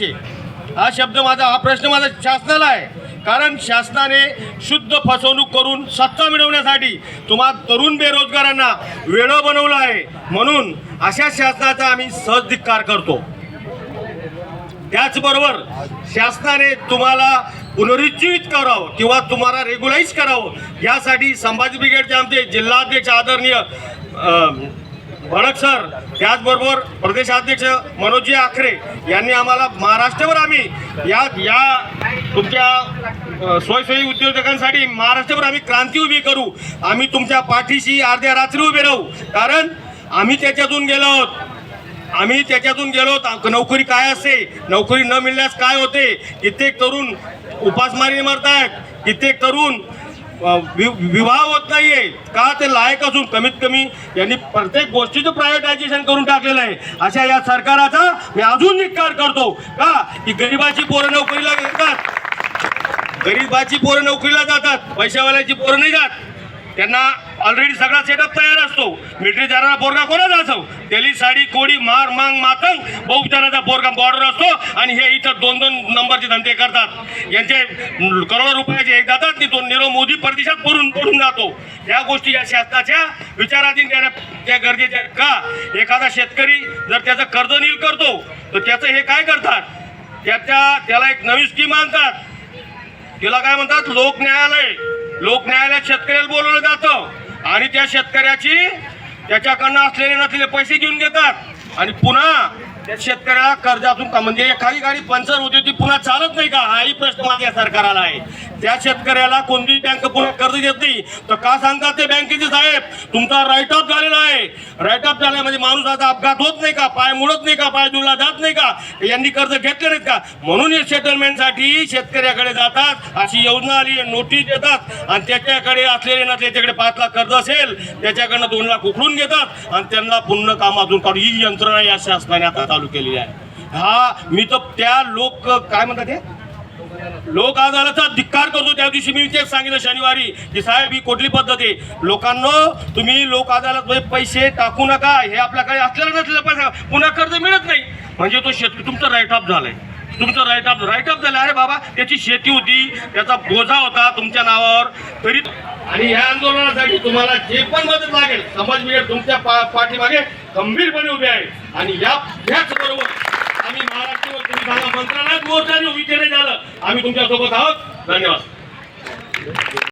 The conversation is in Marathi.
मिळायचे हा शब्द माझा हा प्रश्न माझा शासनाला आहे. कारण शासनाने शुद्ध फसवणूक करून सत्ता मिळवण्यासाठी तुम्हा तरुण बेरोजगारांना वेळं बनवलं आहे. म्हणून अशा शासनाचा आम्ही सहज धिक्कार करतो. त्याचबरोबर शासनाने तुम्हाला पुनरुज्जीवित करावं किंवा तुम्हाला रेग्युलाइज करावं यासाठी संभाजी ब्रिगेडचे आमचे जिल्हाध्यक्ष आदरणीय भडक सर त्याचबरोबर प्रदेशाध्यक्ष मनोजी आखरे यांनी आम्हाला महाराष्ट्रभर आम्ही या या तुमच्या अ, स्वयंसेवी उद्योजकांसाठी महाराष्ट्रभर आम्ही क्रांती उभी करू. आम्ही तुमच्या पाठीशी अर्ध्या रात्री उभे राहू. कारण आम्ही त्याच्यातून गेलो आहोत. आम्ही त्याच्यातून गेलो आहोत. नोकरी काय असते? नोकरी न मिळण्यास काय होते? कित्येक तरुण उपासमारी मरतायत. कित्येक तरुण वि- विवाह होत नाहीये. का ते लायक असून? कमीत कमी यांनी प्रत्येक गोष्टीचं प्रायव्हेटायझेशन करून टाकलेलं आहे. अशा या सरकाराचा मी अजून निकार करतो. का? की गरिबाची पोरं नोकरीला घेतात. गरीबाची पोरं नोकरीला जातात. पैशावाल्याची पोरं नाही जात. त्यांना ऑलरेडी सगळा सेटअप तयार असतो. मिलिटरी जाणारा पोरगा कोणाचा असो? तेली साडी कोडी मार मांग मातंग बहुजनाचा पोरगा बॉर्डर असतो आणि हे इथं दोन दोन नंबरचे धंदे करतात. यांचे करोडो रुपयाचे एक जातात आणि तो निरव मोदी परदेशात पडून पडून जातो. या गोष्टी या शासनाच्या विचाराधीन देण्या त्या गरजेच्या का? एखादा शेतकरी जर त्याचं कर्ज नील करतो तर त्याचं हे काय करतात? त्याच्या त्याला एक नवीन स्कीम आणतात. तिला काय म्हणतात? लोक न्यायालय लोक न्यायालयात शेतकऱ्याला बोलवलं जातं. आणि त्या शेतकऱ्याची त्याच्याकडनं असलेले नसलेले पैसे घेऊन घेतात. आणि पुन्हा त्या शेतकऱ्याला कर्जातून का म्हणजे एखादी गाडी पंचर होती ती पुन्हा चालत नाही का? हाही प्रश्न माझ्या सरकाराला आहे. त्या शेतकऱ्याला कोणती बँक पुन्हा कर्ज देत नाही? तर का सांगतात ते बँकेचे साहेब? तुमचा राईट ऑफ झालेला आहे. राईट ऑफ झालाय म्हणजे माणूस आता अपघात होत नाही का? पाय मुडत नाही का? पाय दुरला जात नाही का? यांनी कर्ज घेतले नाहीत का? म्हणून हे सेटलमेंटसाठी शेतकऱ्याकडे जातात अशी योजना आली नोटीस देतात. आणि त्याच्याकडे असलेले ना त्याच्याकडे पाच लाख कर्ज असेल त्याच्याकडनं दोन लाख उकळून घेतात आणि त्यांना पुन्हा कामातून काढून ही यंत्रणा या शासनाने आता चालू केलेली आहे. हा मी तर त्या लोक काय म्हणतात ते? लोक अदालतचा धिक्कार करतो. त्या दिवशी मी तेच सांगितलं शनिवारी की साहेब ही कुठली पद्धत आहे? लोकांना तुम्ही लोक आजारात पैसे टाकू नका. हे आपल्याकडे असलेलं नसलेलं पैसा. पुन्हा कर्ज मिळत नाही. म्हणजे तो शेतकरी तुमचं राईट ऑफ झालंय. तुमचं राईट ऑफ राईट ऑफ झालं अरे बाबा त्याची शेती होती. त्याचा बोजा होता तुमच्या नावावर. तरी आणि ह्या आंदोलनासाठी तुम्हाला जे पण मदत लागेल समाज मिळेल तुमच्या पा पाठीमागे गंभीरपणे उभे आहे. आणि या याच बरोबर आम्ही महाराष्ट्र झाला मंत्रालयात मोर्चाने उभी केले झालं. आम्ही तुमच्यासोबत आहोत. धन्यवाद.